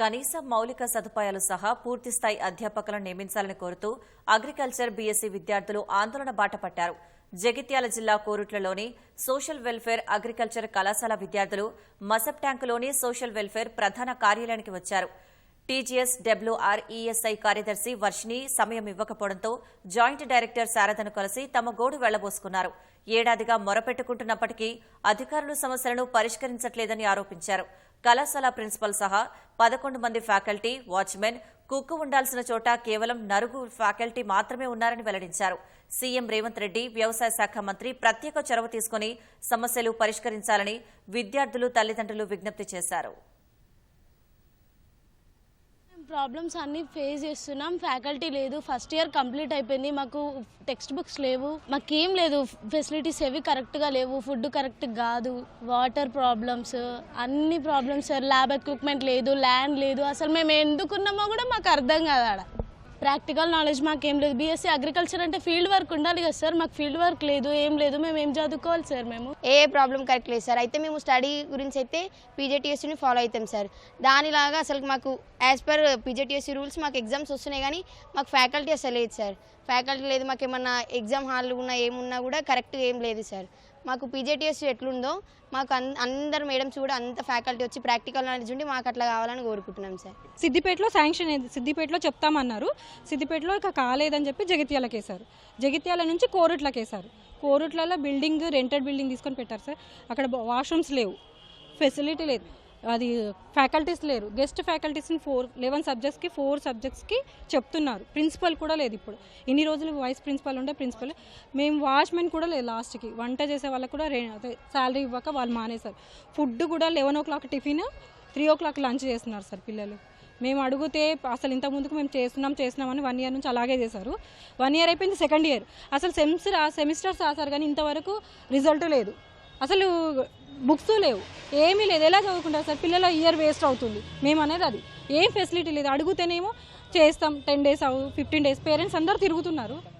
కనీస మౌలిక సదుపాయాలు సహా పూర్తిస్థాయి అధ్యాపకులను నియమించాలని కోరుతూ అగ్రికల్చర్ బీఎస్సీ విద్యార్థులు ఆందోళన బాట పట్టారు. జగిత్యాల జిల్లా కోరుట్లలోని సోషల్ వెల్ఫేర్ అగ్రికల్చర్ కళాశాల విద్యార్థులు మసబ్ ట్యాంకులోని సోషల్ వెల్ఫేర్ ప్రధాన కార్యాలయానికి వచ్చారు. టీజీఎస్ డబ్ల్యూఆర్ ఈఎస్ఐ కార్యదర్శి వర్షిని సమయం ఇవ్వకపోవడంతో జాయింట్ డైరెక్టర్ శారదను కలిసి తమ గోడు వెళ్ళబోసుకున్నారు. ఏడాదిగా మొరపెట్టుకుంటున్నప్పటికీ అధికారులు సమస్యలను పరిష్కరించట్లేదని ఆరోపించారు. కళాశాల ప్రిన్సిపల్ సహా పదకొండు మంది ఫ్యాకల్టీ వాచ్మెన్ కుక్కు ఉండాల్సిన చోట కేవలం నరుగు ఫ్యాకల్టీ మాత్రమే ఉన్నారని వెల్లడించారు. సీఎం రేవంత్ రెడ్డి వ్యవసాయ శాఖ మంత్రి ప్రత్యేక చొరవ తీసుకుని సమస్యలు పరిష్కరించాలని విద్యార్థులు తల్లిదండ్రులు విజ్ఞప్తి చేశారు. ప్రాబ్లమ్స్ అన్ని ఫేస్ చేస్తున్నాం. ఫ్యాకల్టీ లేదు. ఫస్ట్ ఇయర్ కంప్లీట్ అయిపోయింది. మాకు టెక్స్ట్ బుక్స్ లేవు. మాకేం లేదు. ఫెసిలిటీస్ ఏవి కరెక్ట్గా లేవు. ఫుడ్ కరెక్ట్ కాదు. వాటర్ ప్రాబ్లమ్స్ అన్ని ప్రాబ్లమ్స్. సార్ ల్యాబ్ ఎక్విప్మెంట్ లేదు. ల్యాండ్ లేదు. అసలు మేము ఎందుకున్నామో కూడా మాకు అర్థం కాదు ఆడ. ప్రాక్టికల్ నాలెడ్జ్ మాకేం లేదు. బీఎస్సీ అగ్రికల్చర్ అంటే ఫీల్డ్ వర్క్ ఉండాలి కదా సార్. మాకు ఫీల్డ్ వర్క్ లేదు ఏం లేదు. మేము ఏం చదువుకోవాలి సార్ మేము? ఏ ప్రాబ్లం కరెక్ట్ లేదు సార్. అయితే మేము స్టడీ గురించి అయితే పీజేటీఎస్సీని ఫాలో అవుతాం సార్. దానిలాగా అసలు మాకు యాజ్ పర్ పీజేటీఎస్సీ రూల్స్ మాకు ఎగ్జామ్స్ వస్తున్నాయి కానీ మాకు ఫ్యాకల్టీ అసలు లేదు సార్. ఫ్యాకల్టీ లేదు మాకు ఏమన్నా ఎగ్జామ్ హాల్ ఉన్నా ఏమున్నా కూడా కరెక్ట్ ఏం లేదు సార్. మాకు పీజేటీఎస్సీ ఎట్లుందో మాకు అందరు మేడమ్స్ కూడా అంత ఫ్యాకల్టీ వచ్చి ప్రాక్టికల్ నాలెడ్జ్ ఉండి మాకు అట్లా కావాలని కోరుకుంటున్నాం సార్. సిద్దిపేటలో శాంక్షన్ అయింది సిద్దిపేటలో చెప్తామన్నారు. సిద్దిపేటలో ఇక కాలేదని చెప్పి జగిత్యాలకేశారు. జగిత్యాల నుంచి కోరుట్లకేశారు. కోరుట్లలో బిల్డింగ్ రెంటెడ్ బిల్డింగ్ తీసుకొని పెట్టారు సార్. అక్కడ వాష్రూమ్స్ లేవు. ఫెసిలిటీ లేదు. అది ఫ్యాకల్టీస్ లేరు. గెస్ట్ ఫ్యాకల్టీస్ని ఫోర్ లెవెన్ సబ్జెక్ట్స్కి ఫోర్ సబ్జెక్ట్స్కి చెప్తున్నారు. ప్రిన్సిపల్ కూడా లేదు ఇప్పుడు. ఇన్ని రోజులు వైస్ ప్రిన్సిపల్ ఉండే ప్రిన్సిపల్ మేము వాచ్మెన్ కూడా లేదు లాస్ట్కి వంట చేసే వాళ్ళకి కూడా అదే శాలరీ ఇవ్వక వాళ్ళు మానేశారు. ఫుడ్ కూడా eleven o'clock tiffin three o'clock lunch చేస్తున్నారు సార్ పిల్లలు. మేము అడిగితే అసలు ఇంత ముందుకు మేము చేస్తున్నాం చేస్తున్నామని వన్ ఇయర్ నుంచి అలాగే చేశారు. వన్ ఇయర్ అయిపోయింది సెకండ్ ఇయర్ అసలు సెమ్స్ సెమిస్టర్స్ రాశారు కానీ ఇంతవరకు రిజల్ట్ లేదు. అసలు బుక్స్ లేవు. ఏమీ లేదు. ఎలా చదువుకుంటారు సార్? పిల్లల ఇయర్ వేస్ట్ అవుతుంది. మేము అనేది అది. ఏం ఫెసిలిటీ లేదు. అడిగితేనేమో చేస్తాం. టెన్ డేస్ అవు ఫిఫ్టీన్ డేస్. పేరెంట్స్ అందరూ తిరుగుతున్నారు.